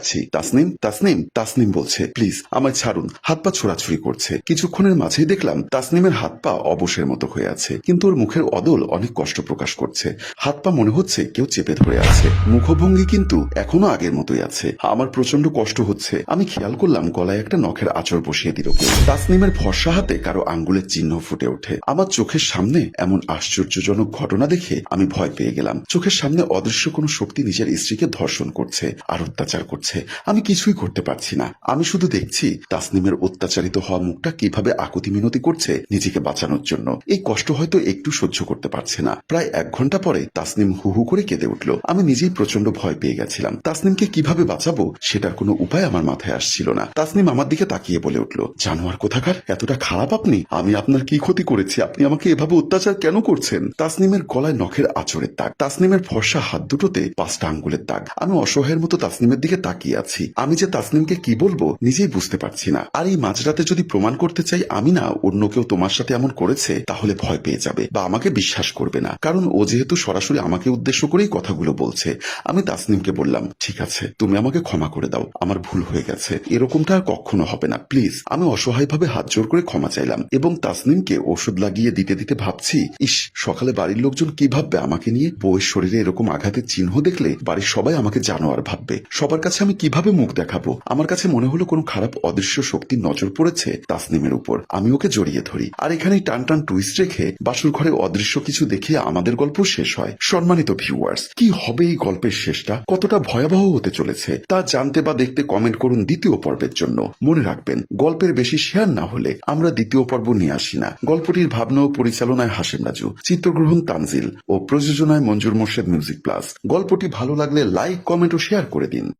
ডাকছি। তাসনিম তাসনিম তাসনিম বলছে, প্লিজ, আমায় ছাড়ুন। হাত পা ছোড়াছুড়ি করছে। কিছুক্ষণের মাঝেই দেখলাম তাসনিমের হাত পা অবশের মতো হয়ে আছে, কিন্তু ওর মুখের অদল অনেক কষ্ট প্রকাশ করছে। হাত পা মনে হচ্ছে কেউ চেপে ধরে আছে। মুখভঙ্গি কিন্তু এখনও আগের মতোই আছে। আমার প্রচণ্ড কষ্ট হচ্ছে। আমি খেয়াল করলাম গলায় একটা নখের আচর বসিয়ে দিল। তাসনিমের ফর্সা হাতে কারও আঙ্গুলের চিহ্ন ফুটে ওঠে। আমার চোখের সামনে এমন আশ্চর্যজনক ঘটনা দেখে আমি ভয় পেয়ে গেলাম। চোখের সামনে অদৃশ্য কোনো শক্তি নিজের স্ত্রীকে ধর্ষণ করছে আর অত্যাচার করছে। আমি কিছুই করতে পারছি না। আমি শুধু দেখছি তাসনিমের অত্যাচারিত হওয়া মুখটা কীভাবে আকুতি মিনতি করছে নিজেকে বাঁচানোর জন্য। এই কষ্ট হয়তো একটু সহ্য করতে পারছে না। প্রায় এক ঘণ্টা পরে তাসনিম হু হু করে কেঁদে উঠল। আমি নিজেই প্রচণ্ড ভয় পেয়ে গেছিলাম। তাসনিমকে কীভাবে বাঁচাবো সেটার কোনো উপায় আমার মাথায় আসছিল না। তাসনিম আমার দিকে তাকিয়ে বলে উঠল, জানোয়ার কোথাকার? এতটা খারাপ আপনি? আমি আপনার কি ক্ষতি করেছি? আপনি আমাকে এভাবে অত্যাচার কেন করছেন? তাসনিমের গলায় নখের আচরের দাগ, তাসনিমের ফর্সা হাত দুটোতে পাঁচটা আঙ্গুলের দাগ। আমি অসহায়ের মতো তাসনিমের দিকে তাকিয়ে আছি। আমি যে তাসনিমকে কি বলব, নিজেই বুঝতে পারছি না। আর এই মাঝরাতে যদি প্রমাণ করতে চাই আমি না, অন্য কেউ তোমার সাথে এমন করেছে, তাহলে ভয় পেয়ে যাবে বা আমাকে বিশ্বাস করবে না। কারণ ও যেহেতু সরাসরি আমাকে উদ্দেশ্য করেই কথাগুলো বলছে, আমি তাসনিমকে বললাম, ঠিক আছে, তুমি আমাকে ক্ষমা করে দাও, আমার ভুল হয়ে গেছে। এরকমটা আর কখনো হবে না, প্লিজ। আমি অসহায়ভাবে হাত জোর করে ক্ষমা চাইলাম এবং তাসনিমকে ওষুধ লাগিয়ে দিতে দিতে ভাবছি, ইস, সকালে বাড়ির লোকজন কি ভাববে আমাকে নিয়ে? বউয়ের শরীরে এরকম আঘাতের চিহ্ন দেখলে বাড়ির সবাই আমাকে জানোয়ার ভাববে। সবার কাছে আমি কীভাবে মুখ দেখাবো? আমার কাছে মনে হলো কোনো খারাপ অদৃশ্য শক্তির নজর পড়েছে তাসনিমের উপর। আমি ওকে জড়িয়ে ধরি আর এখানেই টান টান টুইস্ট রেখে বাসুর ঘরে অদৃশ্য কিছু দেখে আমাদের গল্প শেষ হয়। সম্মানিত ভিউয়ার্স কি হবে এই গল্পের শেষটা? কতটা ভয়াবহ হতে চলেছে তা জানতে বা দেখতে কমেন্ট করুন দ্বিতীয় পর্বের জন্য। মনে রাখবেন, গল্পের বেশি শেয়ার না হলে আমরা দ্বিতীয় পর্ব নিয়ে আসি না। গল্পটির ভাবনা ও পরিচালনায় হাসেম রাজু, চিত্রগ্রহণ তানজিল ও প্রযোজনায় মঞ্জুর মোর্শেদ মিউজিক প্লাস গল্পটি ভালো লাগলে লাইক কমেন্ট ও শেয়ার করে দিন।